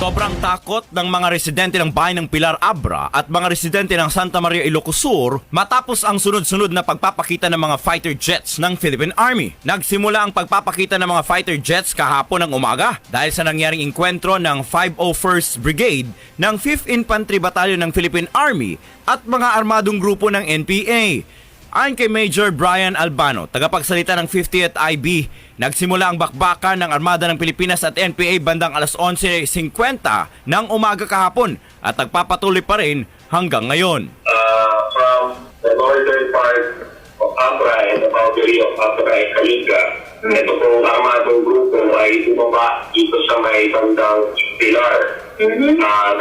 Sobrang takot ng mga residente ng bayan ng Pilar Abra at mga residente ng Santa Maria Ilocos Sur matapos ang sunod-sunod na pagpapakita ng mga fighter jets ng Philippine Army. Nagsimula ang pagpapakita ng mga fighter jets kahapon ng umaga dahil sa nangyaring inkwentro ng 501st Brigade ng 5th Infantry Battalion ng Philippine Army at mga armadong grupo ng NPA. Ayon kay Major Brian Albano, tagapagsalita ng 50th IB, nagsimula ang bakbakan ng Armada ng Pilipinas at NPA bandang alas 11.50 ng umaga kahapon at nagpapatuloy pa rin hanggang ngayon. uh, from the northern part of Abra and the boundary of Abra and Kalinga. Ito pong armadong grupo ay bumaba dito sa may bandang Pilar. Ah,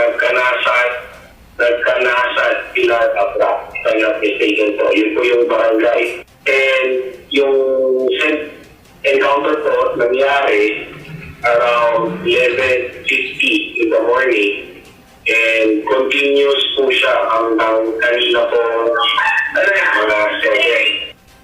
nagkanasat, nagkanasat Pilar Abra. If I'm not po. Yun po yung barangay. And yung encounter po nangyari around 11.50 in the morning and continuous po siya hanggang kanina po mga 7.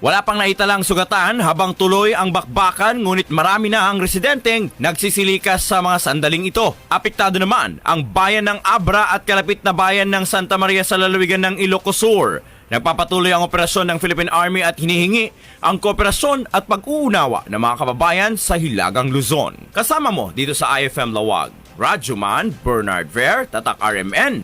Wala pang naitalang sugatan habang tuloy ang bakbakan ngunit marami na ang residenteng nagsisilikas sa mga sandaling ito. Apektado naman ang bayan ng Abra at kalapit na bayan ng Santa Maria sa lalawigan ng Ilocos Sur. Nagpapatuloy ang operasyon ng Philippine Army at hinihingi ang kooperasyon at pag-uunawa ng mga kababayan sa Hilagang Luzon. Kasama mo dito sa IFM Lawag. Radyo Bernard Ver, Tatak RMN.